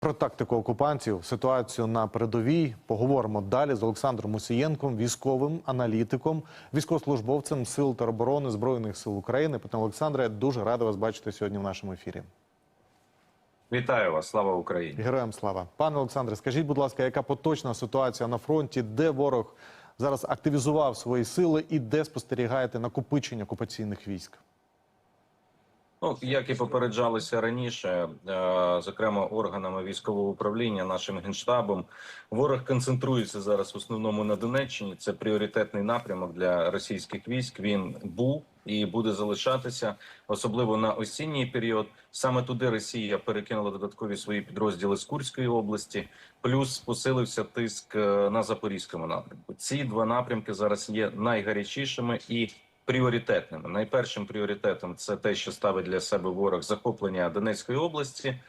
Про тактику окупантів, ситуацію на передовій поговоримо далі з Олександром Мусієнком, військовим аналітиком, військовослужбовцем Сил тероборони Збройних сил України. Пане Олександре, я дуже радий вас бачити сьогодні в нашому ефірі. Вітаю вас, слава Україні. Героям слава, пане Олександре, скажіть, будь ласка, яка поточна ситуація на фронті, де ворог зараз активізував свої сили і де спостерігаєте накопичення окупаційних військ? Ну як і попереджалося раніше, е, зокрема органами військового управління, нашим генштабом, ворог концентрується зараз в основному на Донеччині. Це пріоритетний напрямок для російських військ. Він був і буде залишатися, особливо на осінній період. Саме туди Росія перекинула додаткові свої підрозділи з Курської області, плюс посилився тиск е, на запорізькому напрямку. Ці два напрямки зараз є найгарячішими і пріоритетними. Найпершим пріоритетом це те, що ставить для себе ворог захоплення Донецької області.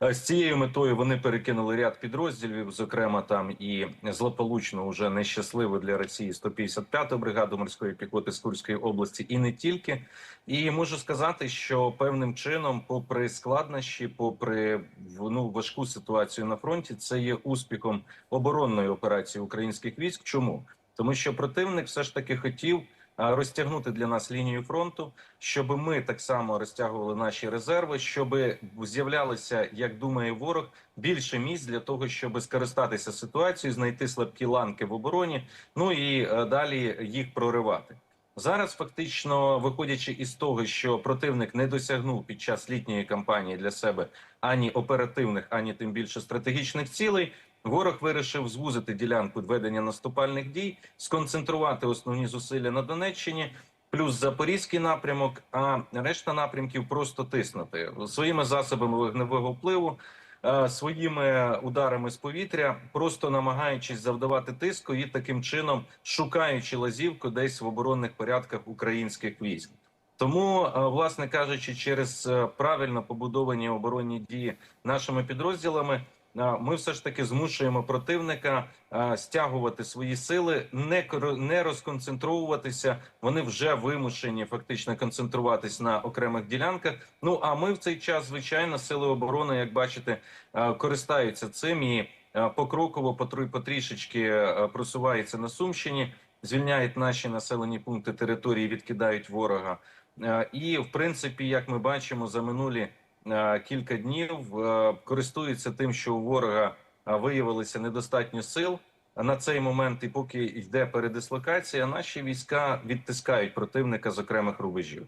З цією метою вони перекинули ряд підрозділів, зокрема там і злополучно уже нещасливо для Росії 155-ту бригаду морської піхоти з Курської області, і не тільки. І можу сказати, що певним чином, попри складнощі, попри ну важку ситуацію на фронті, це є успіхом оборонної операції українських військ. Чому тому, що противник все ж таки хотів розтягнути для нас лінію фронту, щоб ми так само розтягували наші резерви, щоб з'являлося, як думає ворог, більше місць для того, щоб скористатися ситуацією, знайти слабкі ланки в обороні, ну і е, далі їх проривати. Зараз фактично виходячи із того, що противник не досягнув під час літньої кампанії для себе ані оперативних, ані тим більше стратегічних цілей. Ворог вирішив звузити ділянку ведення наступальних дій, сконцентрувати основні зусилля на Донеччині, плюс запорізький напрямок. А решта напрямків просто тиснути своїми засобами вогневого впливу, е, своїми ударами з повітря, просто намагаючись завдавати тиску і таким чином шукаючи лазівку десь в оборонних порядках українських військ. Тому, е, власне кажучи, через е, правильно побудовані оборонні дії нашими підрозділами. Ми все ж таки змушуємо противника стягувати свої сили, не не розконцентровуватися. Вони вже вимушені фактично концентруватись на окремих ділянках. Ну а ми в цей час, звичайно, сили оборони, як бачите, користаються цим і покроково потрішечки просуваються на Сумщині, звільняють наші населені пункти території, відкидають ворога. І в принципі, як ми бачимо, за минулі кілька днів е, користуються тим, що у ворога е, виявилося недостатньо сил на цей момент, і поки йде передислокація, наші війська відтискають противника з окремих рубежів.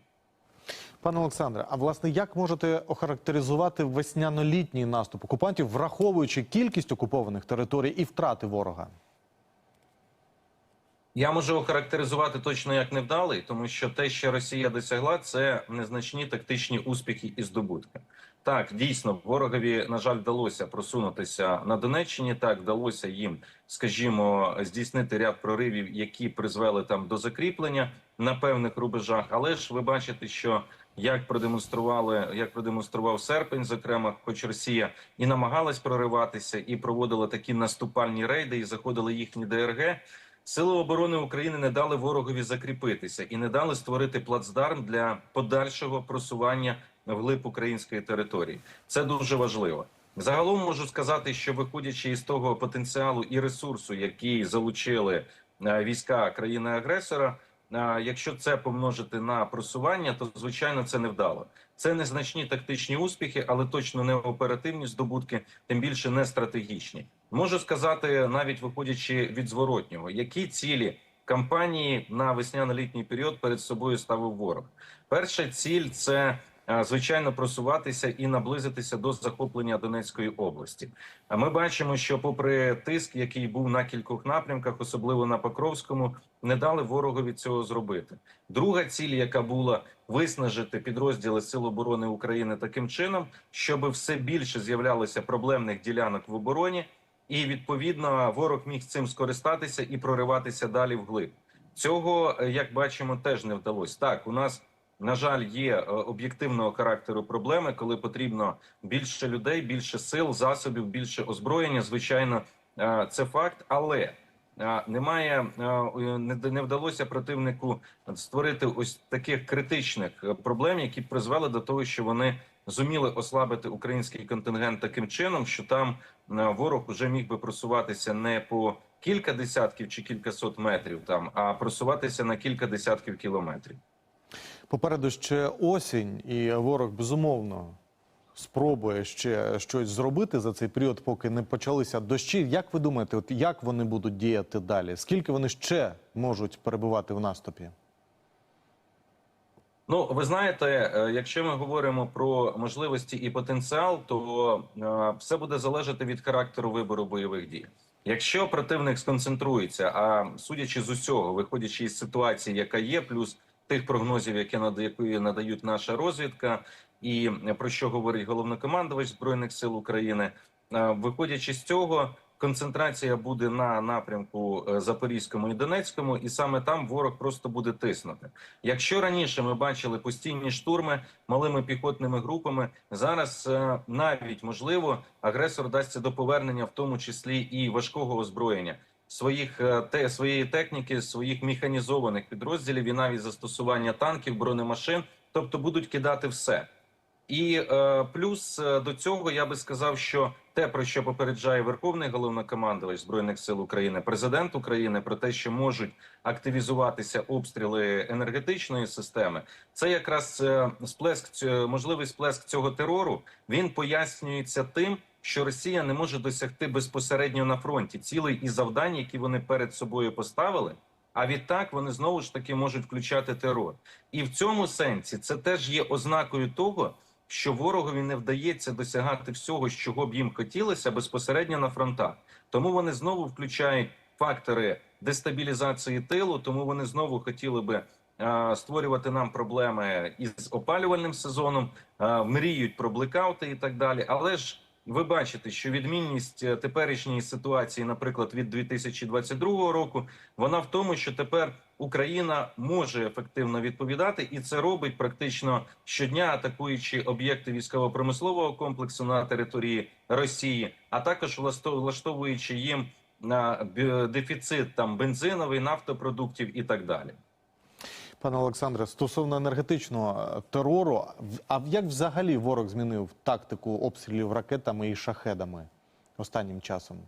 Пане Олександре, а власне як можете охарактеризувати весняно-літній наступ окупантів, враховуючи кількість окупованих територій і втрати ворога? Я можу охарактеризувати точно як невдалий, тому що те, що Росія досягла, це незначні тактичні успіхи і здобутки. Так, дійсно, ворогові на жаль вдалося просунутися на Донеччині. Так вдалося їм, скажімо, здійснити ряд проривів, які призвели там до закріплення на певних рубежах. Але ж ви бачите, що як продемонстрували, як продемонстрував серпень, зокрема, хоч Росія і намагалась прориватися, і проводила такі наступальні рейди, і заходили їхні ДРГ. Сили оборони України не дали ворогові закріпитися і не дали створити плацдарм для подальшого просування вглиб української території. Це дуже важливо. Загалом можу сказати, що виходячи із того потенціалу і ресурсу, який залучили е, війська країни-агресора, е, якщо це помножити на просування, то звичайно це невдало. Це незначні тактичні успіхи, але точно не оперативні здобутки, тим більше не стратегічні. Можу сказати, навіть виходячи від зворотнього, які цілі кампанії на весняно-літній період перед собою ставив ворог. Перша ціль це е, звичайно просуватися і наблизитися до захоплення Донецької області. Ми бачимо, що, попри тиск, який був на кількох напрямках, особливо на Покровському, не дали ворогові цього зробити. Друга ціль, яка була виснажити підрозділи Сил оборони України таким чином, щоб все більше з'являлося проблемних ділянок в обороні, і відповідно ворог міг цим скористатися і прориватися далі вглиб. Цього, е, як бачимо, теж не вдалося. Так, у нас на жаль, є е, об'єктивного характеру проблеми, коли потрібно більше людей, більше сил, засобів, більше озброєння. Звичайно, е, це факт, але немає не вдалося противнику створити ось таких критичних проблем, які призвели до того, що вони зуміли ослабити український контингент таким чином, що там е, ворог вже міг би просуватися не по кілька десятків чи кількасот метрів, там а просуватися на кілька десятків кілометрів. Попереду ще осінь, і ворог безумовно спробує ще щось зробити за цей період, поки не почалися дощі. Як ви думаєте, от як вони будуть діяти далі? Скільки вони ще можуть перебувати в наступі? Ну, ви знаєте, е, якщо ми говоримо про можливості і потенціал, то е, все буде залежати від характеру вибору бойових дій. Якщо противник сконцентрується, а судячи з усього, виходячи із ситуації, яка є, плюс тих прогнозів, які нада- які надають наша розвідка, і про що говорить головнокомандувач збройних сил України, е, виходячи з цього, концентрація буде на напрямку е, Запорізькому і Донецькому, і саме там ворог просто буде тиснути. Якщо раніше ми бачили постійні штурми малими піхотними групами, зараз е, навіть можливо агресор дасться до повернення, в тому числі і важкого озброєння. Своїх е, те своєї техніки, своїх механізованих підрозділів і навіть застосування танків, бронемашин, тобто будуть кидати все. І е, плюс до цього я би сказав, що те, про що попереджає Верховний головнокомандувач збройних сил України, президент України, про те, що можуть активізуватися обстріли енергетичної системи, це якраз е, сплеск можливий сплеск цього терору. Він пояснюється тим, що Росія не може досягти безпосередньо на фронті цілей і завдань, які вони перед собою поставили. А відтак вони знову ж таки можуть включати терор. І в цьому сенсі це теж є ознакою того, що ворогові не вдається досягати всього, чого б їм хотілося безпосередньо на фронтах. Тому вони знову включають фактори дестабілізації тилу. Тому вони знову хотіли би створювати нам проблеми із опалювальним сезоном, мріють про блекаути і так далі. Але ж ви бачите, що відмінність е, теперішньої ситуації, наприклад, від 2022 року, вона в тому, що тепер Україна може ефективно відповідати, і це робить практично щодня, атакуючи об'єкти військово-промислового комплексу на території Росії, а також влаштовуючи їм на дефіцит там бензиновий, нафтопродуктів і так далі. Пане Олександре, стосовно енергетичного е, терору, в- а як взагалі ворог змінив тактику обстрілів ракетами і шахедами останнім часом?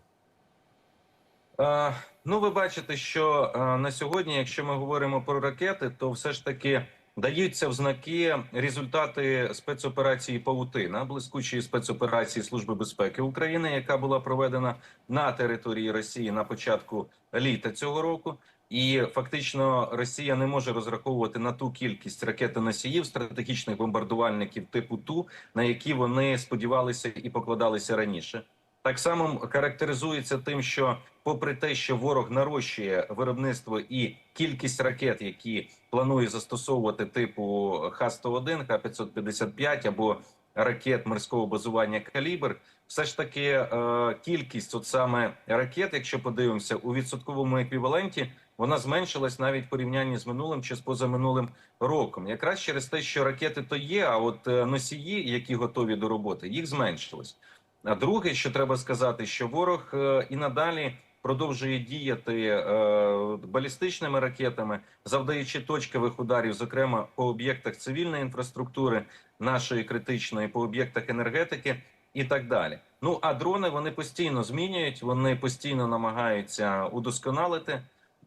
Ну, ви бачите, що е, на сьогодні, якщо ми говоримо про ракети, то все ж таки даються в знаки результати спецоперації Павутина, блискучої спецоперації Служби безпеки України, яка була проведена на території Росії на початку літа цього року. І фактично Росія не може розраховувати на ту кількість ракетоносіїв, стратегічних бомбардувальників типу Ту, на які вони сподівалися і покладалися раніше. Так само характеризується тим, що, попри те, що ворог нарощує виробництво і кількість ракет, які планує застосовувати типу Х-101, Х-555 або ракет морського базування Калібр, все ж таки е, кількість, от саме ракет, якщо подивимося, у відсотковому еквіваленті, вона зменшилась навіть в порівнянні з минулим чи з позаминулим роком. Якраз через те, що ракети то є, а от е, носії, які готові до роботи, їх зменшилось. А друге, що треба сказати, що ворог е, і надалі продовжує діяти е, балістичними ракетами, завдаючи точкових ударів, зокрема по об'єктах цивільної інфраструктури, нашої критичної, по об'єктах енергетики і так далі. Ну а дрони вони постійно змінюють, вони постійно намагаються удосконалити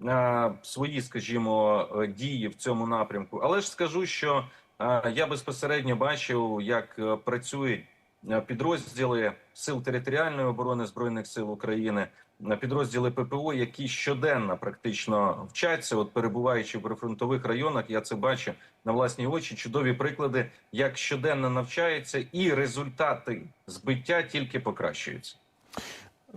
е, свої, скажімо, дії в цьому напрямку. Але ж скажу, що я безпосередньо бачив, як працюють підрозділи сил територіальної оборони збройних сил України, е, підрозділи ППО, які щоденно практично вчаться, от перебуваючи в прифронтових районах, я це бачу на власні очі. Чудові приклади, як щоденно навчаються, і результати збиття тільки покращуються.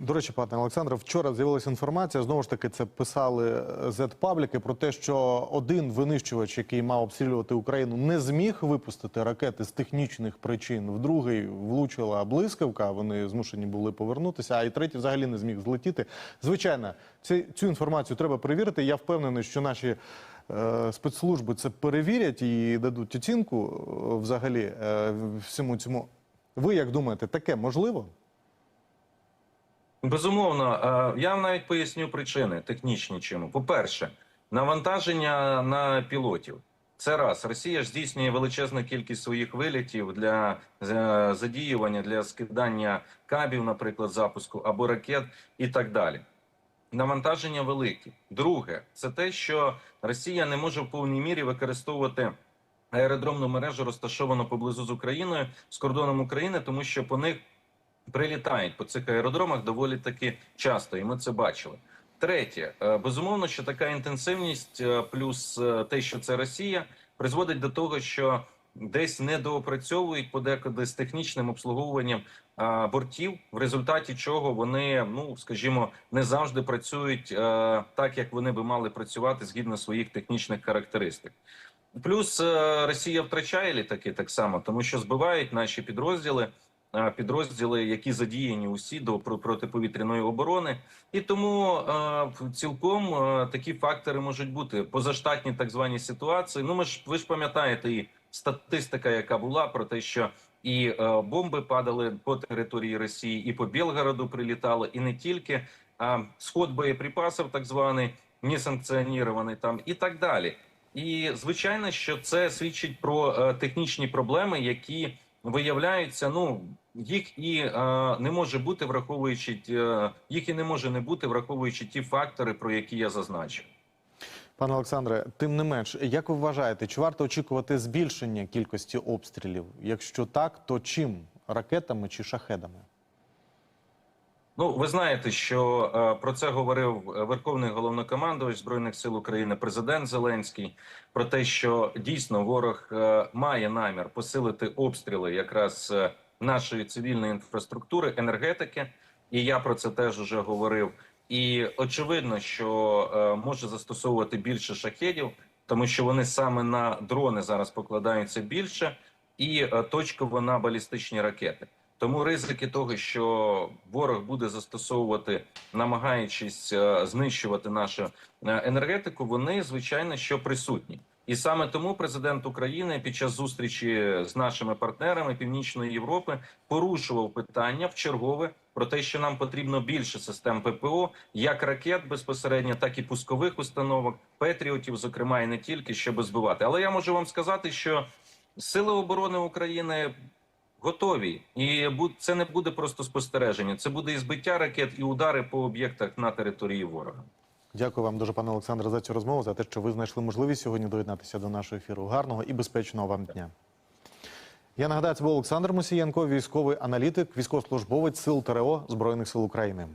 До речі, пане Олександре, вчора з'явилася інформація. Знову ж таки, це писали Z-пабліки про те, що один винищувач, який мав обстрілювати Україну, не зміг випустити ракети з технічних причин. В другий влучила блискавка. Вони змушені були повернутися. А і третій взагалі не зміг злетіти. Звичайно, ці, цю інформацію треба перевірити. Я впевнений, що наші. е, Спецслужби це перевірять і дадуть оцінку е, взагалі е, всьому цьому. Ви як думаєте, таке можливо? Безумовно, е, я навіть поясню причини технічні чому. По-перше, навантаження на пілотів. Це раз Росія ж здійснює величезну кількість своїх вилітів для е, задіювання для скидання кабів, наприклад, запуску або ракет і так далі. Навантаження великі. Друге, це те, що Росія не може в повній мірі використовувати аеродромну мережу, розташовану поблизу з Україною з кордоном України, тому що по них прилітають по цих аеродромах доволі таки часто, і ми це бачили. Третє, е, безумовно, що така інтенсивність, е, плюс е, те, що це Росія, призводить до того, що десь недоопрацьовують подекуди з технічним обслуговуванням бортів, в результаті чого вони, ну скажімо, не завжди працюють так, як вони би мали працювати згідно своїх технічних характеристик. Плюс Росія втрачає літаки так само, тому що збивають наші підрозділи, підрозділи, які задіяні усі до про- протиповітряної оборони, і тому цілком такі фактори можуть бути позаштатні так звані ситуації. Ну ми ж ви ж пам'ятаєте і статистика, яка була про те, що і бомби падали по території Росії, і по Білгороду прилітали, і не тільки а сход боєприпасів, так званий несанкціонірований там, і так далі. І звичайно, що це свідчить про технічні проблеми, які виявляються. Ну їх і е, не може бути, враховуючи е, їх і не може не бути, враховуючи ті фактори, про які я зазначив. Пане Олександре, тим не менш, як ви вважаєте, чи варто очікувати збільшення кількості обстрілів? Якщо так, то чим ракетами чи шахедами? Ну, ви знаєте, що е, про це говорив е, Верховний головнокомандувач збройних сил України, президент Зеленський, про те, що дійсно ворог е, має намір посилити обстріли якраз е, нашої цивільної інфраструктури, енергетики. І я про це теж уже говорив. І очевидно, що е, може застосовувати більше шахедів, тому що вони саме на дрони зараз покладаються більше, і е, точково на балістичні ракети. Тому ризики того, що ворог буде застосовувати, намагаючись е, знищувати нашу е, енергетику, вони звичайно що присутні. І саме тому президент України під час зустрічі з нашими партнерами Північної Європи порушував питання в чергове про те, що нам потрібно більше систем ППО, як ракет безпосередньо, так і пускових установок, петріотів, зокрема і не тільки щоб збивати. Але я можу вам сказати, що сили оборони України готові, і це не буде просто спостереження. Це буде і збиття ракет, і удари по об'єктах на території ворога. Дякую вам дуже, пане Олександре, за цю розмову, за те, що ви знайшли можливість сьогодні доєднатися до нашого ефіру. Гарного і безпечного вам дня. Я нагадаю, це був Олександр Мусієнко, військовий аналітик, військовослужбовець сил ТРО Збройних сил України.